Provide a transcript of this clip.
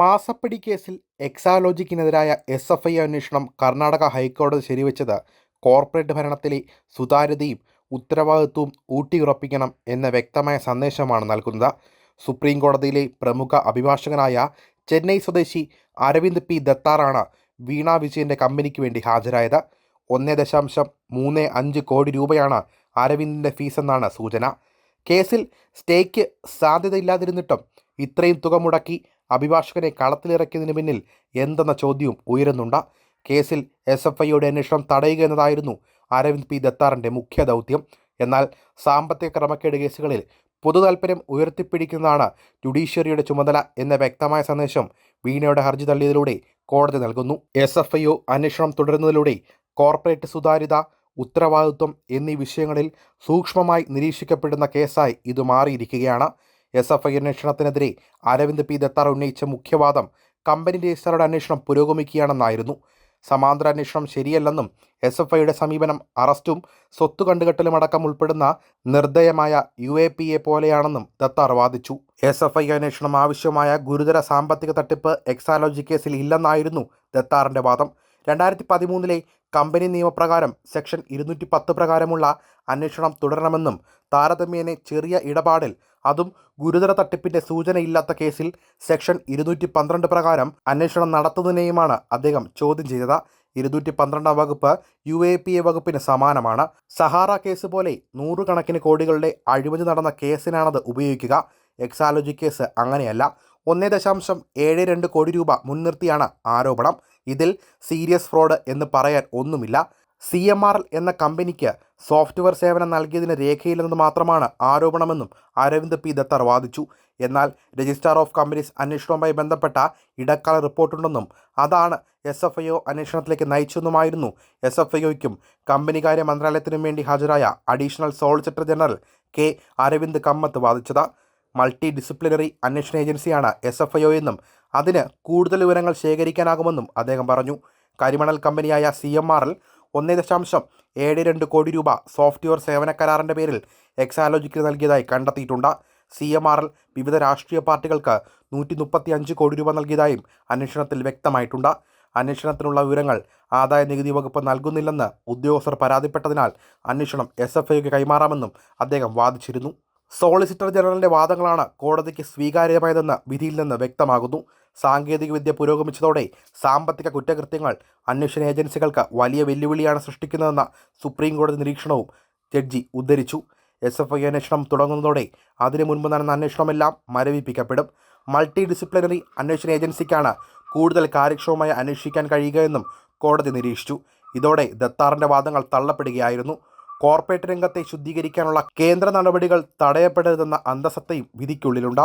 മാസപ്പടി കേസിൽ എക്സാലോജിക്കിനെതിരായ S F I അന്വേഷണം കർണാടക ഹൈക്കോടതി ശരിവെച്ചത് കോർപ്പറേറ്റ് ഭരണത്തിലെ സുതാര്യതയും ഉത്തരവാദിത്വവും ഊട്ടിയുറപ്പിക്കണം എന്ന വ്യക്തമായ സന്ദേശമാണ് നൽകുന്നത്. സുപ്രീം കോടതിയിലെ പ്രമുഖ അഭിഭാഷകനായ ചെന്നൈ സ്വദേശി അരവിന്ദ് പി ദത്താറാണ് വീണ വിജയന്റെ കമ്പനിക്ക് വേണ്ടി ഹാജരായത്. ഒന്ന് ദശാംശം മൂന്ന് അഞ്ച് കോടി രൂപയാണ് അരവിന്ദിന്റെ ഫീസെന്നാണ് സൂചന. കേസിൽ സ്റ്റേക്ക് സാധ്യതയില്ലാതിരുന്നിട്ടും ഇത്രയും തുക മുടക്കി അഭിഭാഷകനെ കളത്തിലിറക്കിയതിന് പിന്നിൽ എന്തെന്ന ചോദ്യവും ഉയരുന്നുണ്ട്. കേസിൽ എസ് എഫ് ഐയുടെ അന്വേഷണം തടയുക എന്നതായിരുന്നു അരവിന്ദ് പി ദത്താറിന്റെ മുഖ്യ ദൗത്യം. എന്നാൽ സാമ്പത്തിക ക്രമക്കേട് കേസുകളിൽ പൊതുതാൽപര്യം ഉയർത്തിപ്പിടിക്കുന്നതാണ് ജുഡീഷ്യറിയുടെ ചുമതല എന്ന വ്യക്തമായ സന്ദേശം വീണയുടെ ഹർജി തള്ളിയതിലൂടെ കോടതി നൽകുന്നു. എസ് എഫ് ഐ ഒ അന്വേഷണം തുടരുന്നതിലൂടെ കോർപ്പറേറ്റ് സുതാര്യത ഉത്തരവാദിത്വം എന്നീ വിഷയങ്ങളിൽ സൂക്ഷ്മമായി നിരീക്ഷിക്കപ്പെടുന്ന കേസായി ഇത് മാറിയിരിക്കുകയാണ്. എസ് എഫ് ഐ അന്വേഷണത്തിനെതിരെ അരവിന്ദ് പി ദത്താർ ഉന്നയിച്ച മുഖ്യവാദം കമ്പനി രജിസ്റ്ററുടെ അന്വേഷണം പുരോഗമിക്കുകയാണെന്നായിരുന്നു. സമാന്തര അന്വേഷണം ശരിയല്ലെന്നും എസ് എഫ് ഐയുടെ സമീപനം അറസ്റ്റും സ്വത്ത് കണ്ടുകെട്ടലും അടക്കം ഉൾപ്പെടുന്ന നിർദ്ദയമായ യു എ പി എ പോലെയാണെന്നും ദത്താർ വാദിച്ചു. എസ് എഫ് ഐ അന്വേഷണം ആവശ്യമായ ഗുരുതര സാമ്പത്തിക തട്ടിപ്പ് എക്സാലോജി കേസിൽ ഇല്ലെന്നായിരുന്നു ദത്താറിന്റെ വാദം. രണ്ടായിരത്തി പതിമൂന്നിലെ കമ്പനി നിയമപ്രകാരം സെക്ഷൻ ഇരുന്നൂറ്റി പത്ത് പ്രകാരമുള്ള അന്വേഷണം തുടരണമെന്നും താരതമ്യേന ചെറിയ ഇടപാടിൽ അതും ഗുരുതര തട്ടിപ്പിന്റെ സൂചനയില്ലാത്ത കേസിൽ സെക്ഷൻ ഇരുന്നൂറ്റി പന്ത്രണ്ട് പ്രകാരം അന്വേഷണം നടത്തുന്നതിനെയുമാണ് അദ്ദേഹം ചോദ്യം ചെയ്തത്. ഇരുന്നൂറ്റി പന്ത്രണ്ടാം വകുപ്പ് യു എ പി എ വകുപ്പിന് സമാനമാണ്. സഹാറ കേസ് പോലെ നൂറുകണക്കിന് കോടികളുടെ അഴിമതി നടന്ന കേസിനാണത് ഉപയോഗിക്കുക. എക്സാലോജി കേസ് അങ്ങനെയല്ല. ഒന്നേ ദശാംശം ഏഴ് രണ്ട് കോടി രൂപ മുൻനിർത്തിയാണ് ആരോപണം. ഇതിൽ സീരിയസ് ഫ്രോഡ് എന്ന് പറയാൻ ഒന്നുമില്ല. സി എം ആർ എന്ന കമ്പനിക്ക് സോഫ്റ്റ്വെയർ സേവനം നൽകിയതിന് രേഖയില്ലെന്ന് മാത്രമാണ് ആരോപണമെന്നും അരവിന്ദ് പി. ദത്തർ വാദിച്ചു. എന്നാൽ രജിസ്ട്രാർ ഓഫ് കമ്പനീസ് അന്വേഷണവുമായി ബന്ധപ്പെട്ട ഇടക്കാല റിപ്പോർട്ടുണ്ടെന്നും അതാണ് എസ് എഫ് ഐ ഒ അന്വേഷണത്തിലേക്ക് നയിച്ചെന്നുമായിരുന്നു എസ് എഫ് ഐ ഒയ്ക്കും കമ്പനികാര്യ മന്ത്രാലയത്തിനും വേണ്ടി ഹാജരായ additional solicitor general K Arvind Kamath വാദിച്ചത്. Multi disciplinary അന്വേഷണ ഏജൻസിയാണ് എസ് എഫ് ഐ ഒ എന്നും അതിന് കൂടുതൽ വിവരങ്ങൾ ശേഖരിക്കാനാകുമെന്നും അദ്ദേഹം പറഞ്ഞു. കരിമണൽ കമ്പനിയായ സി എം ആർ എൽ ഒന്ന് ദശാംശം ഏഴ് രണ്ട് കോടി രൂപ സോഫ്റ്റ്വെയർ സേവന കരാറിന്റെ പേരിൽ എക്സാലോജിക്ക് നൽകിയതായി കണ്ടെത്തിയിട്ടുണ്ട്. സി എം ആർ എൽ വിവിധ രാഷ്ട്രീയ പാർട്ടികൾക്ക് നൂറ്റി മുപ്പത്തി അഞ്ച് കോടി രൂപ നൽകിയതായും അന്വേഷണത്തിൽ വ്യക്തമായിട്ടുണ്ട്. അന്വേഷണത്തിനുള്ള വിവരങ്ങൾ ആദായ നികുതി വകുപ്പ് നൽകുന്നില്ലെന്ന് ഉദ്യോഗസ്ഥർ പരാതിപ്പെട്ടതിനാൽ അന്വേഷണം എസ് എഫ് ഐക്ക് കൈമാറാമെന്നും അദ്ദേഹം വാദിച്ചിരുന്നു. സോളിസിറ്റർ ജനറലിന്റെ വാദങ്ങളാണ് കോടതിക്ക് സ്വീകാര്യമായതെന്ന് വിധിയിൽ നിന്ന് വ്യക്തമാകുന്നു. സാങ്കേതികവിദ്യ പുരോഗമിച്ചതോടെ സാമ്പത്തിക കുറ്റകൃത്യങ്ങൾ അന്വേഷണ ഏജൻസികൾക്ക് വലിയ വെല്ലുവിളിയാണ് സൃഷ്ടിക്കുന്നതെന്ന സുപ്രീം കോടതി നിരീക്ഷണവും ജഡ്ജി ഉദ്ധരിച്ചു. എസ് എഫ് ഐ അന്വേഷണം തുടങ്ങുന്നതോടെ അതിനു മുൻപ് നടന്ന അന്വേഷണമെല്ലാം മരവിപ്പിക്കപ്പെടും. മൾട്ടി ഡിസിപ്ലിനറി അന്വേഷണ ഏജൻസിക്കാണ് കൂടുതൽ കാര്യക്ഷമമായി അന്വേഷിക്കാൻ കഴിയുകയെന്നും കോടതി നിരീക്ഷിച്ചു. ഇതോടെ ദത്താറിന്റെ വാദങ്ങൾ തള്ളപ്പെടുകയായിരുന്നു. കോർപ്പറേറ്റ് രംഗത്തെ ശുദ്ധീകരിക്കാനുള്ള കേന്ദ്ര നടപടികൾ തടയപ്പെടരുതെന്ന അന്തസത്തയും വിധിക്കുള്ളിലുണ്ട്.